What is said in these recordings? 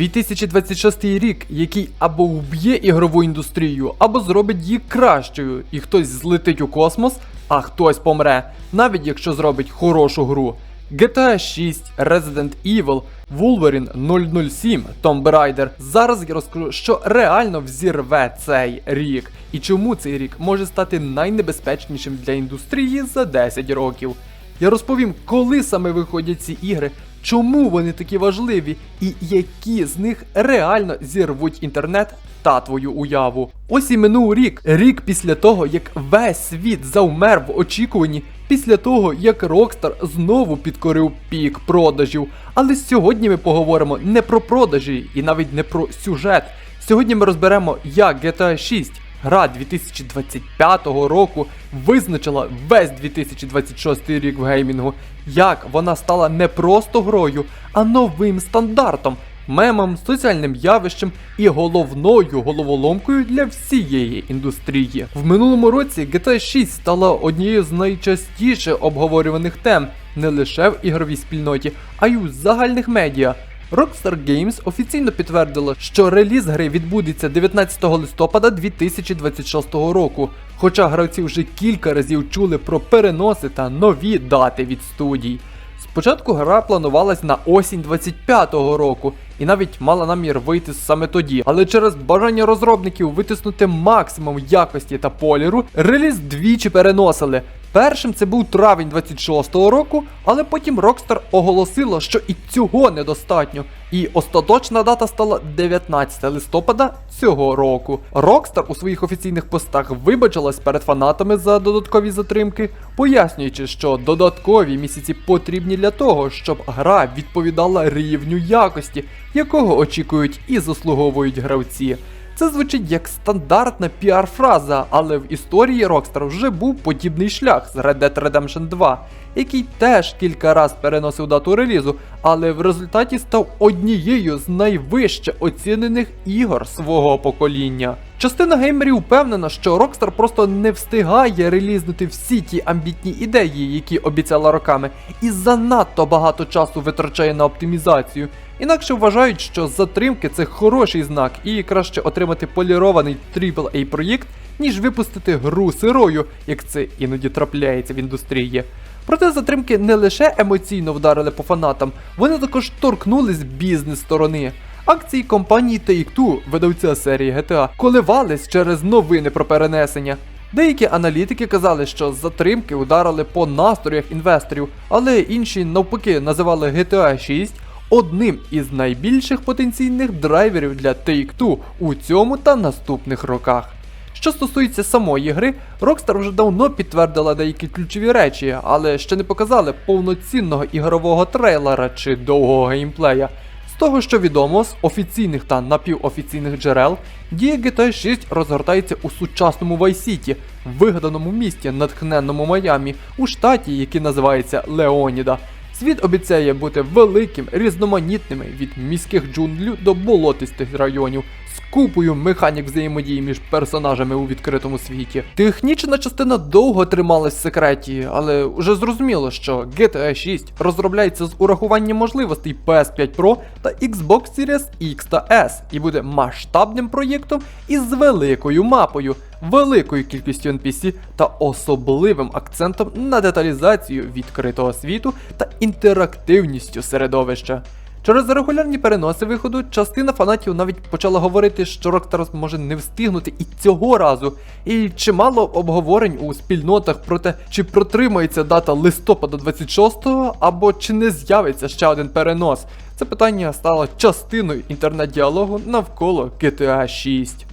2026 рік, який або вб'є ігрову індустрію, або зробить її кращою, і хтось злетить у космос, а хтось помре, навіть якщо зробить хорошу гру. GTA 6, Resident Evil, Wolverine 007, Tomb Raider. Зараз я розкажу, що реально взірве цей рік, і чому цей рік може стати найнебезпечнішим для індустрії за 10 років. Я розповім, коли саме виходять ці ігри, чому вони такі важливі, і які з них реально зірвуть інтернет та твою уяву. Ось і минув рік, рік після того, як весь світ завмер в очікуванні, після того, як Rockstar знову підкорив пік продажів. Але сьогодні ми поговоримо не про продажі і навіть не про сюжет. Сьогодні ми розберемо, як GTA 6 Гра 2025 року визначила весь 2026 рік в геймінгу, як вона стала не просто грою, а новим стандартом, мемом, соціальним явищем і головною головоломкою для всієї індустрії. В минулому році GTA 6 стала однією з найчастіше обговорюваних тем не лише в ігровій спільноті, а й у загальних медіа. Rockstar Games офіційно підтвердила, що реліз гри відбудеться 19 листопада 2026 року. Хоча гравці вже кілька разів чули про переноси та нові дати від студій. Спочатку гра планувалась на осінь 25-го року і навіть мала намір вийти саме тоді, але через бажання розробників витиснути максимум якості та поліру, реліз двічі переносили. Першим це був травень 26-го року, але потім Rockstar оголосило, що і цього недостатньо. І остаточна дата стала 19 листопада цього року. Rockstar у своїх офіційних постах вибачилась перед фанатами за додаткові затримки, пояснюючи, що додаткові місяці потрібні для того, щоб гра відповідала рівню якості, якого очікують і заслуговують гравці. Це звучить як стандартна піар-фраза, але в історії Rockstar вже був подібний шлях з Red Dead Redemption 2, який теж кілька раз переносив дату релізу, але в результаті став однією з найвище оцінених ігор свого покоління. Частина геймерів впевнена, що Rockstar просто не встигає релізнути всі ті амбітні ідеї, які обіцяла роками, і занадто багато часу витрачає на оптимізацію. Інакше вважають, що затримки це хороший знак, і краще отримати полірований AAA проєкт, ніж випустити гру сирою, як це іноді трапляється в індустрії. Проте затримки не лише емоційно вдарили по фанатам, вони також торкнулись бізнес-сторони. Акції компанії Take-Two, видавця серії GTA, коливались через новини про перенесення. Деякі аналітики казали, що затримки ударили по настроях інвесторів, але інші навпаки називали GTA 6 одним із найбільших потенційних драйверів для Take-Two у цьому та наступних роках. Що стосується самої гри, Rockstar вже давно підтвердила деякі ключові речі, але ще не показали повноцінного ігрового трейлера чи довгого геймплея. З того, що відомо з офіційних та напівофіційних джерел, дія GTA 6 розгортається у сучасному Вайсіті, вигаданому місті, натхненному Майамі, у штаті, який називається Леоніда. Світ обіцяє бути великим, різноманітним від міських джунглів до болотистих районів, з купою механік взаємодії між персонажами у відкритому світі. Технічна частина довго трималась в секреті, але вже зрозуміло, що GTA 6 розробляється з урахуванням можливостей PS5 Pro та Xbox Series X та S і буде масштабним проєктом із великою мапою великою кількістю NPC та особливим акцентом на деталізацію відкритого світу та інтерактивністю середовища. Через регулярні переноси виходу частина фанатів навіть почала говорити, що Rockstar може не встигнути і цього разу. І чимало обговорень у спільнотах про те, чи протримається дата листопада 26-го, або чи не з'явиться ще один перенос. Це питання стало частиною інтернет-діалогу навколо GTA 6.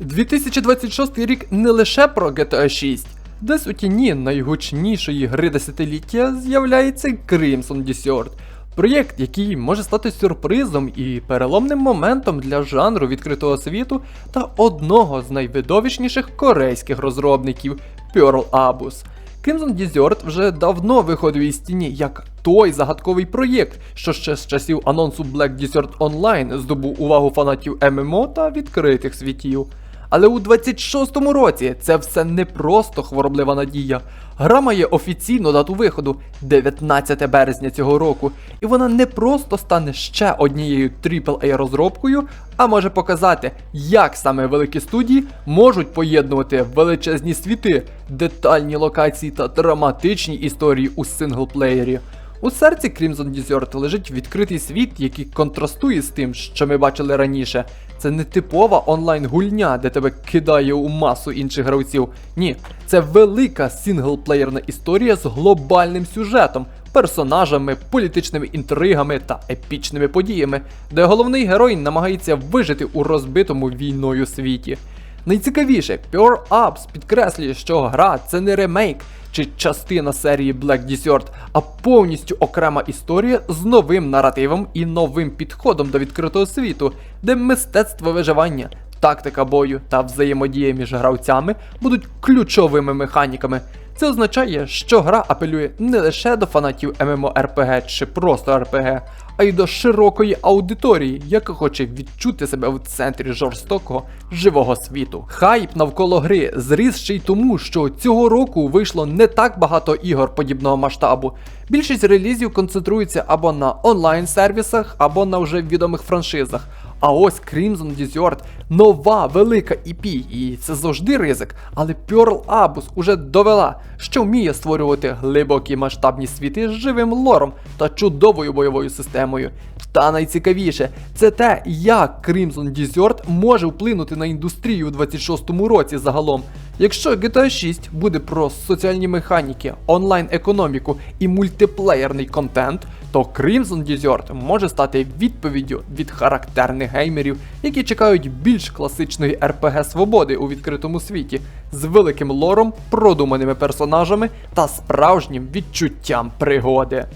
2026 рік не лише про GTA 6. Десь у тіні найгучнішої гри десятиліття з'являється Crimson Desert. Проєкт, який може стати сюрпризом і переломним моментом для жанру відкритого світу та одного з найвидовищніших корейських розробників Pearl Abus. Crimson Desert вже давно виходив із тіні як той загадковий проєкт, що ще з часів анонсу Black Desert Online здобув увагу фанатів ММО та відкритих світів. Але у 26-му році це все не просто хвороблива надія. Гра має офіційну дату виходу 19 березня цього року, і вона не просто стане ще однією AAA розробкою, а може показати, як саме великі студії можуть поєднувати величезні світи, детальні локації та драматичні історії у синглплеєрі. У серці Crimson Desert лежить відкритий світ, який контрастує з тим, що ми бачили раніше. Це не типова онлайн-гульня, де тебе кидає у масу інших гравців. Ні, це велика синглплеєрна історія з глобальним сюжетом, персонажами, політичними інтригами та епічними подіями, де головний герой намагається вижити у розбитому війною світі. Найцікавіше, Pure Ups підкреслює, що гра це не ремейк чи частина серії Black Desert, а повністю окрема історія з новим наративом і новим підходом до відкритого світу, де мистецтво виживання, тактика бою та взаємодія між гравцями будуть ключовими механіками. Це означає, що гра апелює не лише до фанатів MMORPG чи просто RPG, а й до широкої аудиторії, яка хоче відчути себе в центрі жорстокого живого світу. Хайп навколо гри зріс ще й тому, що цього року вийшло не так багато ігор подібного масштабу. Більшість релізів концентрується або на онлайн-сервісах, або на вже відомих франшизах. А ось Crimson Desert нова велика EP, і це завжди ризик. Але Pearl Abus уже довела, що вміє створювати глибокі масштабні світи з живим лором та чудовою бойовою системою. Та найцікавіше, це те, як Crimson Desert може вплинути на індустрію у 26-му році загалом. Якщо GTA 6 буде про соціальні механіки, онлайн-економіку і мультиплеєрний контент, то Crimson Desert може стати відповіддю від характерних геймерів, які чекають більш класичної RPG свободи у відкритому світі, з великим лором, продуманими персонажами та справжнім відчуттям пригоди.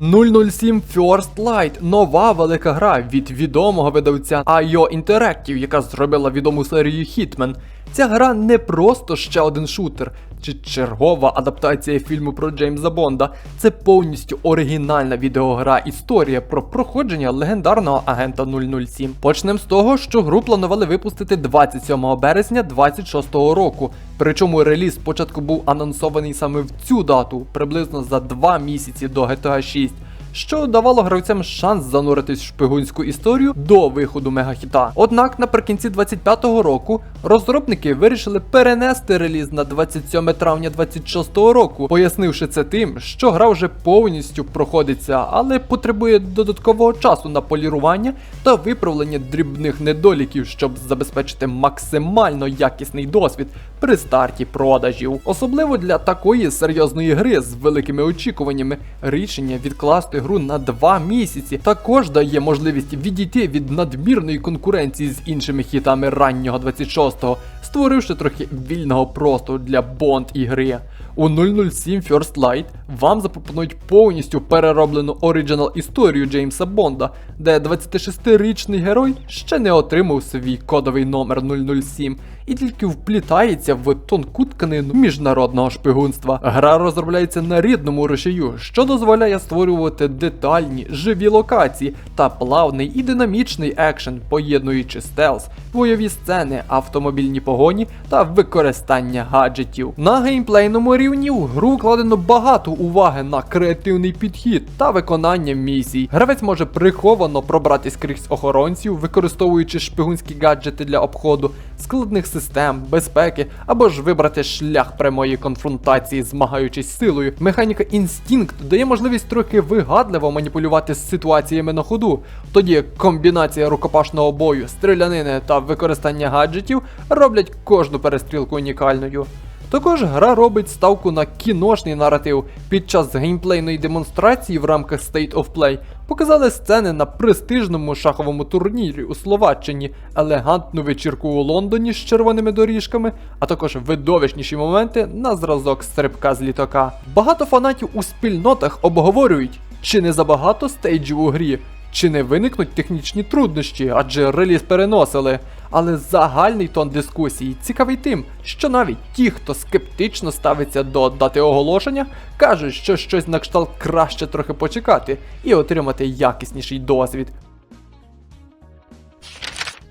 007 First Light нова велика гра від відомого видавця IO Interactive, яка зробила відому серію Hitman. Ця гра не просто ще один шутер чи чергова адаптація фільму про Джеймса Бонда. Це повністю оригінальна відеогра історія про проходження легендарного агента 007. Почнемо з того, що гру планували випустити 27 березня 26 року. Причому реліз спочатку був анонсований саме в цю дату, приблизно за два місяці до GTA 6 що давало гравцям шанс зануритись в шпигунську історію до виходу мегахіта. Однак наприкінці 25-го року розробники вирішили перенести реліз на 27 травня 26-го року, пояснивши це тим, що гра вже повністю проходиться, але потребує додаткового часу на полірування та виправлення дрібних недоліків, щоб забезпечити максимально якісний досвід при старті продажів. Особливо для такої серйозної гри з великими очікуваннями рішення відкласти гру на два місяці також дає можливість відійти від надмірної конкуренції з іншими хітами раннього 26-го, створивши трохи вільного простору для бонд ігри. У 007 First Light вам запропонують повністю перероблену оригінал історію Джеймса Бонда, де 26-річний герой ще не отримав свій кодовий номер 007 і тільки вплітається в тонку тканину міжнародного шпигунства. Гра розробляється на рідному рушію, що дозволяє створювати детальні, живі локації та плавний і динамічний екшен, поєднуючи стелс, бойові сцени, автомобільні погоні та використання гаджетів. На геймплейному рівні в гру вкладено багато уваги на креативний підхід та виконання місій. Гравець може приховано пробратись крізь охоронців, використовуючи шпигунські гаджети для обходу, складних систем, безпеки або ж вибрати шлях прямої конфронтації, змагаючись силою. Механіка інстинкт дає можливість трохи вигадливо маніпулювати з ситуаціями на ходу. Тоді як комбінація рукопашного бою, стрілянини та використання гаджетів роблять кожну перестрілку унікальною. Також гра робить ставку на кіношний наратив. Під час геймплейної демонстрації в рамках State of Play показали сцени на престижному шаховому турнірі у Словаччині, елегантну вечірку у Лондоні з червоними доріжками, а також видовищніші моменти на зразок стрибка з літака. Багато фанатів у спільнотах обговорюють, чи не забагато стейджів у грі, чи не виникнуть технічні труднощі, адже реліз переносили. Але загальний тон дискусії цікавий тим, що навіть ті, хто скептично ставиться до дати оголошення, кажуть, що щось на кшталт краще трохи почекати і отримати якісніший досвід.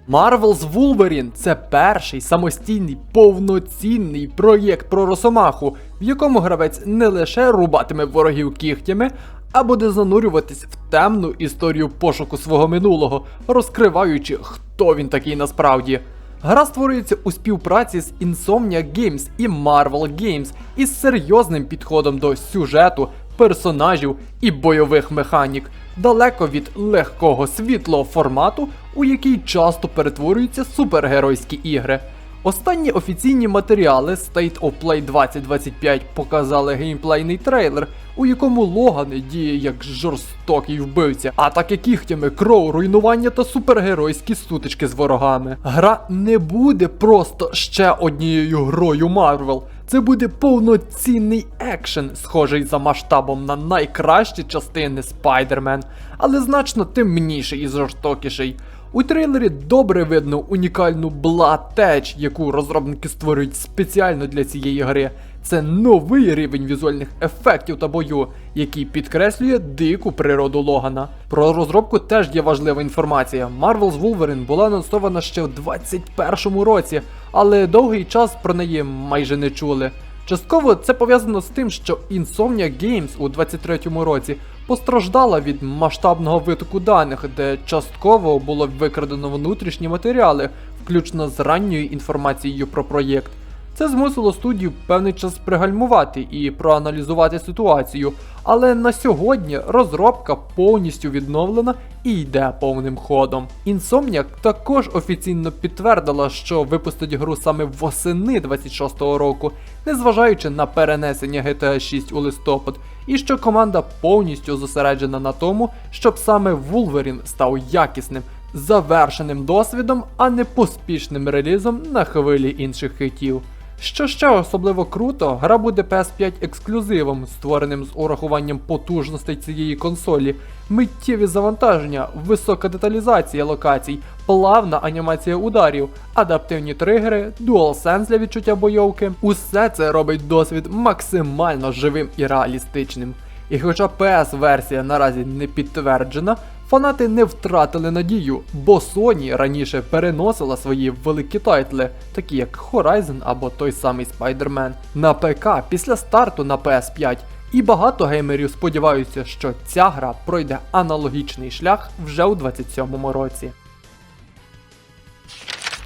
Marvel's Wolverine це перший самостійний повноцінний проєкт про Росомаху, в якому гравець не лише рубатиме ворогів кігтями, а буде занурюватись в темну історію пошуку свого минулого, розкриваючи, хто він такий насправді. Гра створюється у співпраці з Insomnia Games і Marvel Games із серйозним підходом до сюжету, персонажів і бойових механік, далеко від легкого світлого формату, у який часто перетворюються супергеройські ігри. Останні офіційні матеріали State of Play 2025 показали геймплейний трейлер, у якому Логан діє як жорстокий вбивця, атаки кігтями, кров, руйнування та супергеройські сутички з ворогами. Гра не буде просто ще однією грою Марвел. Це буде повноцінний екшен, схожий за масштабом на найкращі частини Spider-Man, але значно темніший і жорстокіший. У трейлері добре видно унікальну Blood яку розробники створюють спеціально для цієї гри. Це новий рівень візуальних ефектів та бою, який підкреслює дику природу Логана. Про розробку теж є важлива інформація. Marvel's Wolverine була анонсована ще в 2021 році, але довгий час про неї майже не чули. Частково це пов'язано з тим, що Insomnia Games у 23-му році постраждала від масштабного витоку даних, де частково було викрадено внутрішні матеріали, включно з ранньою інформацією про проєкт. Це змусило студію певний час пригальмувати і проаналізувати ситуацію, але на сьогодні розробка повністю відновлена і йде повним ходом. Insomniac також офіційно підтвердила, що випустить гру саме восени 26-го року, незважаючи на перенесення GTA 6 у листопад, і що команда повністю зосереджена на тому, щоб саме Wolverine став якісним, завершеним досвідом, а не поспішним релізом на хвилі інших хитів. Що ще особливо круто, гра буде PS5 ексклюзивом, створеним з урахуванням потужностей цієї консолі, миттєві завантаження, висока деталізація локацій, плавна анімація ударів, адаптивні тригери, DualSense для відчуття бойовки. Усе це робить досвід максимально живим і реалістичним. І хоча PS-версія наразі не підтверджена, фанати не втратили надію, бо Sony раніше переносила свої великі тайтли, такі як Horizon або той самий Spider-Man, на ПК після старту на PS5. І багато геймерів сподіваються, що ця гра пройде аналогічний шлях вже у 27-му році.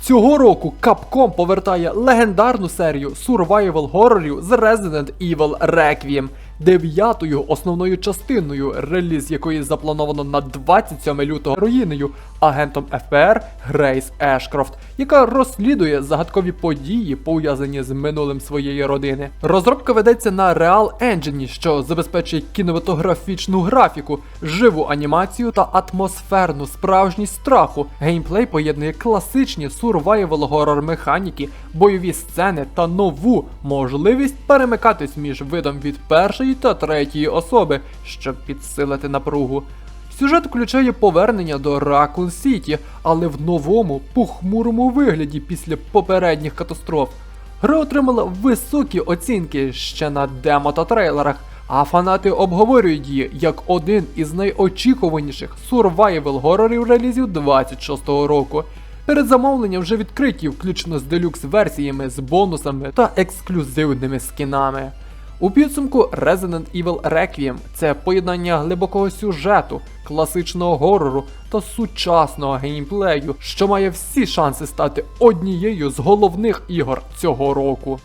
Цього року Capcom повертає легендарну серію survival хорорів з Resident Evil Requiem, дев'ятою основною частиною, реліз якої заплановано на 27 лютого руїнею агентом ФБР Грейс Ешкрофт, яка розслідує загадкові події, пов'язані з минулим своєї родини. Розробка ведеться на Real Engine, що забезпечує кінематографічну графіку, живу анімацію та атмосферну справжність страху. Геймплей поєднує класичні survival горор механіки, бойові сцени та нову можливість перемикатись між видом від першої та третьої особи, щоб підсилити напругу. Сюжет включає повернення до Ракун Сіті, але в новому похмурому вигляді після попередніх катастроф. Гра отримала високі оцінки ще на демо та трейлерах, а фанати обговорюють її як один із найочікуваніших сурвайвел горорів релізів 26-го року. Передзамовлення вже відкриті, включно з делюкс версіями, з бонусами та ексклюзивними скінами. У підсумку Resident Evil Requiem – це поєднання глибокого сюжету, класичного горору та сучасного геймплею, що має всі шанси стати однією з головних ігор цього року.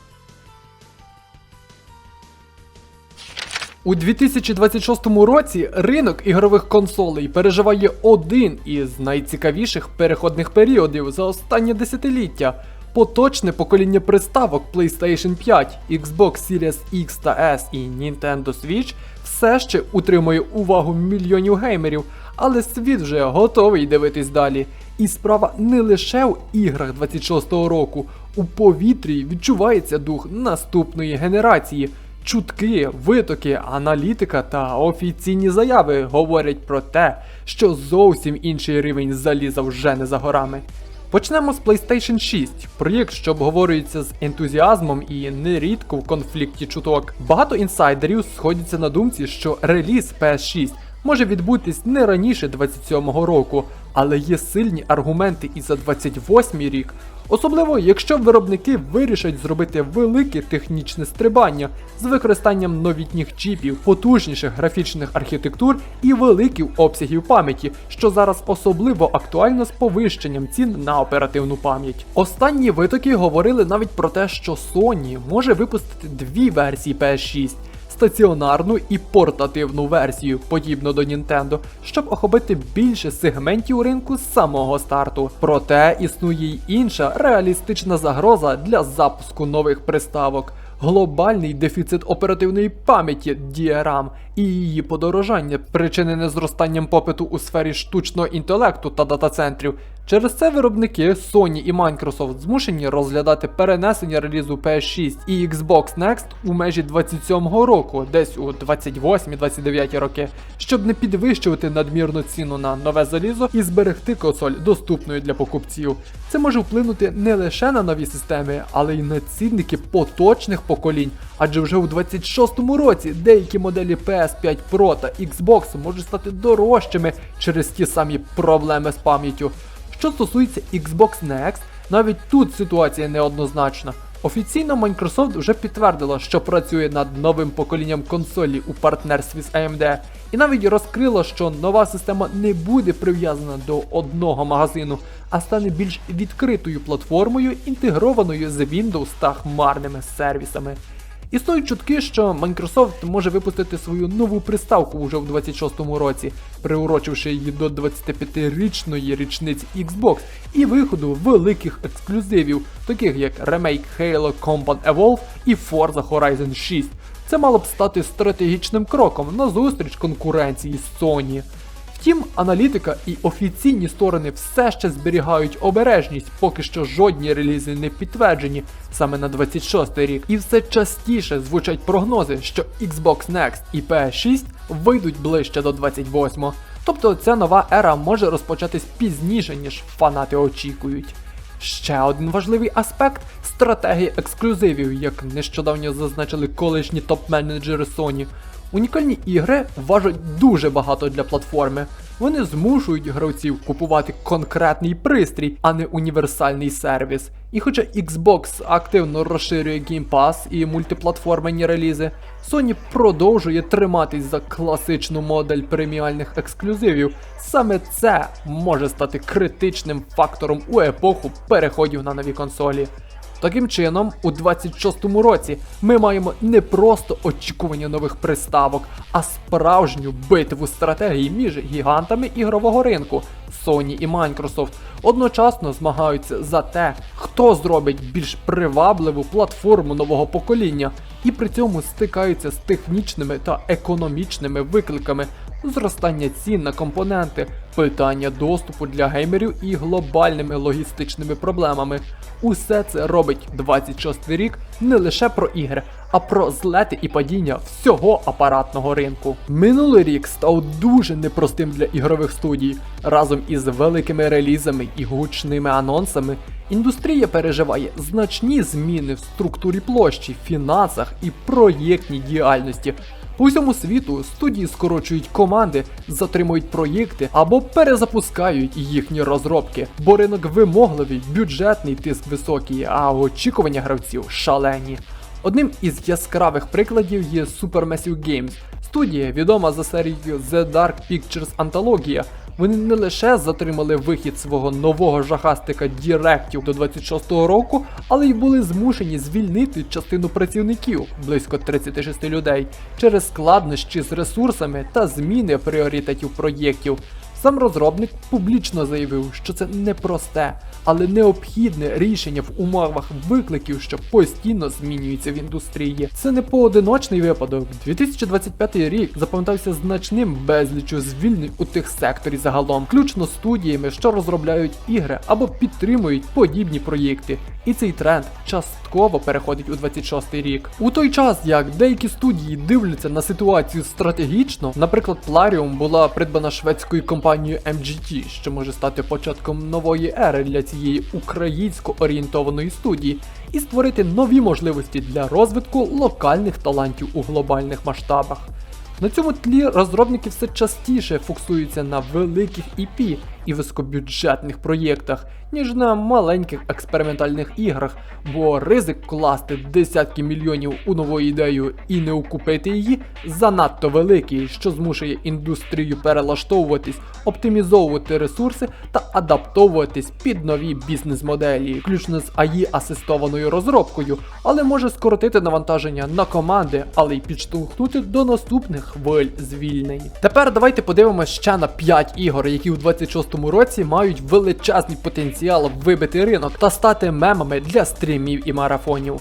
У 2026 році ринок ігрових консолей переживає один із найцікавіших переходних періодів за останнє десятиліття. Поточне покоління приставок PlayStation 5, Xbox Series X та S і Nintendo Switch все ще утримує увагу мільйонів геймерів, але світ вже готовий дивитись далі. І справа не лише в іграх 26-го року. У повітрі відчувається дух наступної генерації. Чутки, витоки, аналітика та офіційні заяви говорять про те, що зовсім інший рівень заліза вже не за горами. Почнемо з PlayStation 6, проєкт, що обговорюється з ентузіазмом і нерідко в конфлікті чуток. Багато інсайдерів сходяться на думці, що реліз PS6 може відбутись не раніше 27-го року, але є сильні аргументи і за 28-й рік. Особливо, якщо виробники вирішать зробити велике технічне стрибання з використанням новітніх чіпів, потужніших графічних архітектур і великих обсягів пам'яті, що зараз особливо актуально з повищенням цін на оперативну пам'ять. Останні витоки говорили навіть про те, що Sony може випустити дві версії PS6 стаціонарну і портативну версію, подібно до Nintendo, щоб охопити більше сегментів ринку з самого старту. Проте існує й інша реалістична загроза для запуску нових приставок. Глобальний дефіцит оперативної пам'яті DRAM і її подорожання, причинене зростанням попиту у сфері штучного інтелекту та дата-центрів. Через це виробники Sony і Microsoft змушені розглядати перенесення релізу PS6 і Xbox Next у межі 27-го року, десь у 28-29 роки, щоб не підвищувати надмірну ціну на нове залізо і зберегти консоль доступною для покупців. Це може вплинути не лише на нові системи, але й на цінники поточних поколінь, адже вже у 26-му році деякі моделі PS5 Pro та Xbox можуть стати дорожчими через ті самі проблеми з пам'яттю. Що стосується Xbox Next, навіть тут ситуація неоднозначна. Офіційно Microsoft вже підтвердила, що працює над новим поколінням консолі у партнерстві з AMD, і навіть розкрила, що нова система не буде прив'язана до одного магазину, а стане більш відкритою платформою, інтегрованою з Windows та хмарними сервісами. Існують чутки, що Microsoft може випустити свою нову приставку уже в 26-му році, приурочивши її до 25-річної річниці Xbox і виходу великих ексклюзивів, таких як ремейк Halo Combat Evolve і Forza Horizon 6. Це мало б стати стратегічним кроком на зустріч конкуренції з Sony. Втім, аналітика і офіційні сторони все ще зберігають обережність, поки що жодні релізи не підтверджені саме на 26 рік. І все частіше звучать прогнози, що Xbox Next і PS6 вийдуть ближче до 28-го. Тобто ця нова ера може розпочатись пізніше, ніж фанати очікують. Ще один важливий аспект стратегії ексклюзивів, як нещодавно зазначили колишні топ-менеджери Sony. Унікальні ігри важать дуже багато для платформи. Вони змушують гравців купувати конкретний пристрій, а не універсальний сервіс. І хоча Xbox активно розширює Game Pass і мультиплатформені релізи, Sony продовжує триматись за класичну модель преміальних ексклюзивів. Саме це може стати критичним фактором у епоху переходів на нові консолі. Таким чином, у 26-му році ми маємо не просто очікування нових приставок, а справжню битву стратегій між гігантами ігрового ринку Sony і Microsoft. Одночасно змагаються за те, хто зробить більш привабливу платформу нового покоління, і при цьому стикаються з технічними та економічними викликами. Зростання цін на компоненти, питання доступу для геймерів і глобальними логістичними проблемами. Усе це робить 26 рік не лише про ігри, а про злети і падіння всього апаратного ринку. Минулий рік став дуже непростим для ігрових студій. Разом із великими релізами і гучними анонсами. Індустрія переживає значні зміни в структурі площі, фінансах і проєктній діяльності. По всьому світу студії скорочують команди, затримують проєкти або перезапускають їхні розробки, бо ринок вимогливий, бюджетний тиск високий, а очікування гравців шалені. Одним із яскравих прикладів є Supermassive Games. Студія, відома за серією The Dark Pictures Anthologia, вони не лише затримали вихід свого нового жахастика Діректів до 26-го року, але й були змушені звільнити частину працівників, близько 36 людей, через складнощі з ресурсами та зміни пріоритетів проєктів. Сам розробник публічно заявив, що це непросте, але необхідне рішення в умовах викликів, що постійно змінюються в індустрії. Це не поодиночний випадок. 2025 рік запам'ятався значним безлічу звільнень у тих секторі загалом, включно студіями, що розробляють ігри або підтримують подібні проєкти. І цей тренд частково переходить у 26 рік. У той час, як деякі студії дивляться на ситуацію стратегічно, наприклад, Plarium була придбана шведською компанією MGT, що може стати початком нової ери для цієї українсько орієнтованої студії, і створити нові можливості для розвитку локальних талантів у глобальних масштабах. На цьому тлі розробники все частіше фокусуються на великих IP і високобюджетних проєктах, ніж на маленьких експериментальних іграх, бо ризик класти десятки мільйонів у нову ідею і не окупити її занадто великий, що змушує індустрію перелаштовуватись, оптимізовувати ресурси та адаптовуватись під нові бізнес-моделі, включно з AI асистованою розробкою, але може скоротити навантаження на команди, але й підштовхнути до наступних хвиль звільнень. Тепер давайте подивимося ще на 5 ігор, які у 26-му році мають величезний потенціал вибити ринок та стати мемами для стрімів і марафонів.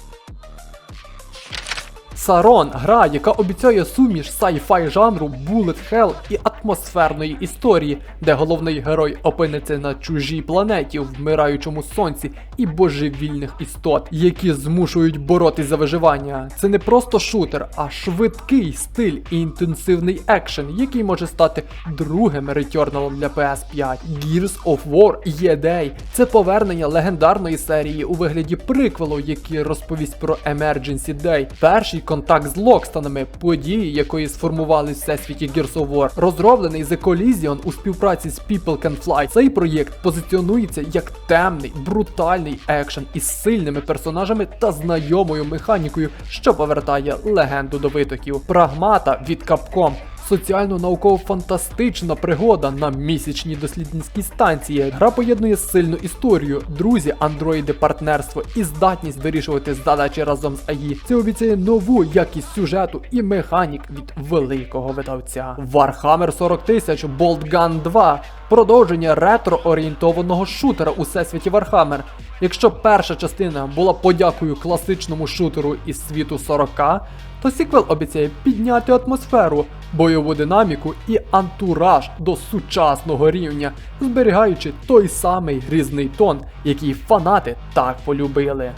Сарон гра, яка обіцяє суміш sci-fi жанру, bullet hell і атмосферної історії, де головний герой опиниться на чужій планеті вмираючому сонці і божевільних істот, які змушують боротись за виживання. Це не просто шутер, а швидкий стиль і інтенсивний екшен, який може стати другим ретьорналом для PS5. Gears of War Є-Day – це повернення легендарної серії у вигляді приквелу, який розповість про Emergency Day, перший контакт з Локстанами, події, якої сформували всесвіті Gears of War, розроблений The Collision у співпраці з People Can Fly. Цей проєкт позиціонується як темний, брутальний екшен із сильними персонажами та знайомою механікою, що повертає легенду до витоків. Прагмата від Capcom Соціально-науково-фантастична пригода на місячній дослідницькій станції. Гра поєднує сильну історію, друзі, андроїди, партнерство і здатність вирішувати задачі разом з АІ. Це обіцяє нову якість сюжету і механік від великого видавця. Warhammer 40 тисяч Bolt Gun 2 продовження ретро-орієнтованого шутера у всесвіті Warhammer. Якщо перша частина була подякою класичному шутеру із світу 40, то сіквел обіцяє підняти атмосферу, бойову динаміку і антураж до сучасного рівня, зберігаючи той самий грізний тон, який фанати так полюбили.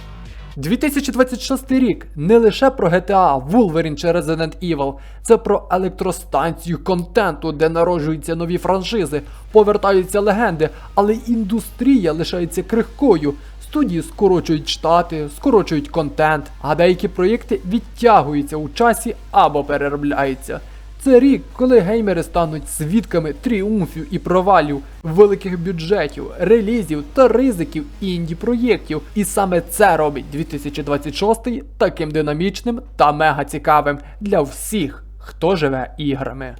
2026 рік не лише про GTA, Wolverine чи Resident Evil, це про електростанцію контенту, де народжуються нові франшизи, повертаються легенди, але індустрія лишається крихкою. Студії скорочують штати, скорочують контент, а деякі проєкти відтягуються у часі або переробляються. Це рік, коли геймери стануть свідками тріумфів і провалів, великих бюджетів, релізів та ризиків інді проєктів. І саме це робить 2026 таким динамічним та мега цікавим для всіх, хто живе іграми.